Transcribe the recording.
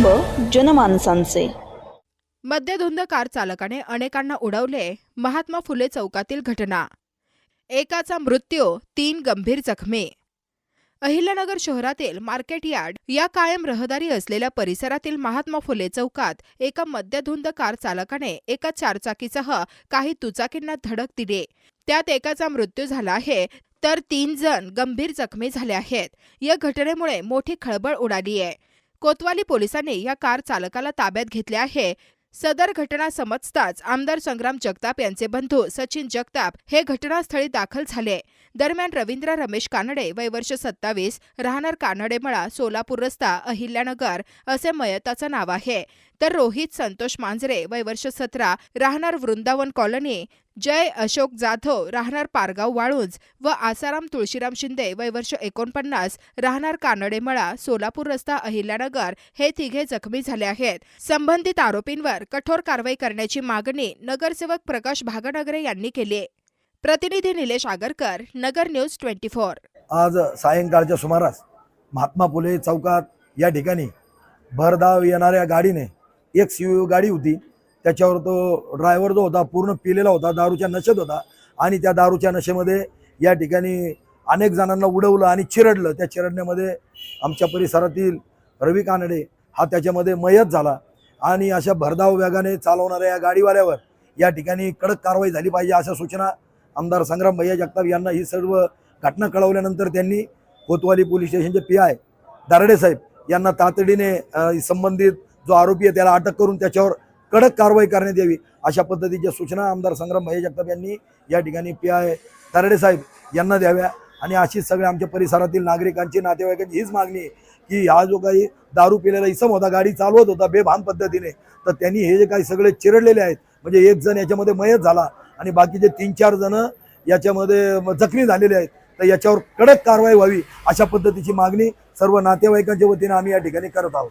कुटुंब जनमानसांचे. मद्यधुंद कार चालकाने अनेकांना उडवले महात्मा फुले चौकातील घटना. एकाचा मृत्यू तीन गंभीर जखमी. अहिल्यानगर शहरातील मार्केट यार्ड या कायम रहदारी असलेल्या परिसरातील महात्मा फुले चौकात एका मद्यधुंद कार चालकाने एका चारचाकीसह काही दुचाकींना धडक दिली. त्यात एकाचा मृत्यू झाला आहे तर तीन जण गंभीर जखमी झाले आहेत. या घटनेमुळे मोठी खळबळ उडाली आहे. कोतवाली पोलिसांनी या कार चालकाला ताब्यात घेतले आहे. सदर घटना समजताच आमदार संग्राम जगताप यांचे बंधू सचिन जगताप हे घटनास्थळी दाखल झाले. दरम्यान रवींद्र रमेश कानडे वय वर्ष सत्तावीस राहणार कानडेमळा सोलापूर रस्ता अहिल्यानगर असे मयताचं नाव आहे. तर रोहित संतोष मांजरे वय वर्ष सतरा राहणार वृंदावन कॉलनी जय अशोक जाधव राहणार पारगाव वाळुंज व आसाराम तुळशीराम शिंदे वय वर्ष एकोणपन्नास राहणार कानडेमळा सोलापूर रस्ता अहिल्यानगर हे तिघे जखमी झाले आहेत. संबंधित आरोपींवर कठोर कारवाई करण्याची मागणी नगरसेवक प्रकाश भागनगरे यांनी केली आहे. प्रतिनिधी Nilesh Agarkar Nagar news twenty four. आज सायंकाळच्या सुमारास महात्मा फुले चौकात या ठिकाणी भरधाव येणाऱ्या गाडीने एक सीयू गाडी होती. त्याच्यावर तो ड्रायव्हर जो होता पूर्ण पिलेला होता दारूच्या नशेत होता. आणि त्या दारूच्या नशेमध्ये या ठिकाणी अनेक जणांना उडवलं आणि चिरडलं. त्या चिरडण्यामध्ये आमच्या परिसरातील रवी कानडे हा त्याच्यामध्ये मयत झाला. आणि अशा भरधाव वेगाने चालवणाऱ्या या गाडीवाल्यावर या ठिकाणी कडक कारवाई झाली पाहिजे अशा सूचना आमदार संग्राम भैया जगताप यांना ही सर्व घटना कळवल्यानंतर त्यांनी कोतवाली पोलीस स्टेशनचे पी आय दारडे साहेब यांना तातडीने संबंधित जो आरोपी आहे त्याला अटक करून त्याच्यावर कडक कारवाई करण्यात यावी अशा पद्धतीच्या सूचना आमदार संग्राम भैया जगताप यांनी या ठिकाणी पी आय दारडे साहेब यांना द्याव्या. आणि अशीच सगळ्या आमच्या परिसरातील नागरिकांची नातेवाईकांची हीच मागणी आहे की हा जो काही दारू पिलेला इसम होता गाडी चालवत होता बेभान पद्धतीने तर त्यांनी हे जे काही सगळे चिरडलेले आहेत म्हणजे एक जण याच्यामध्ये मयत झाला आणि बाकीचे तीन चार जण याच्यामध्ये जखमी झालेले आहेत तर याच्यावर कडक कारवाई व्हावी अशा पद्धतीची मागणी सर्व नातेवाईकांच्या वतीने आम्ही या ठिकाणी करत आहोत.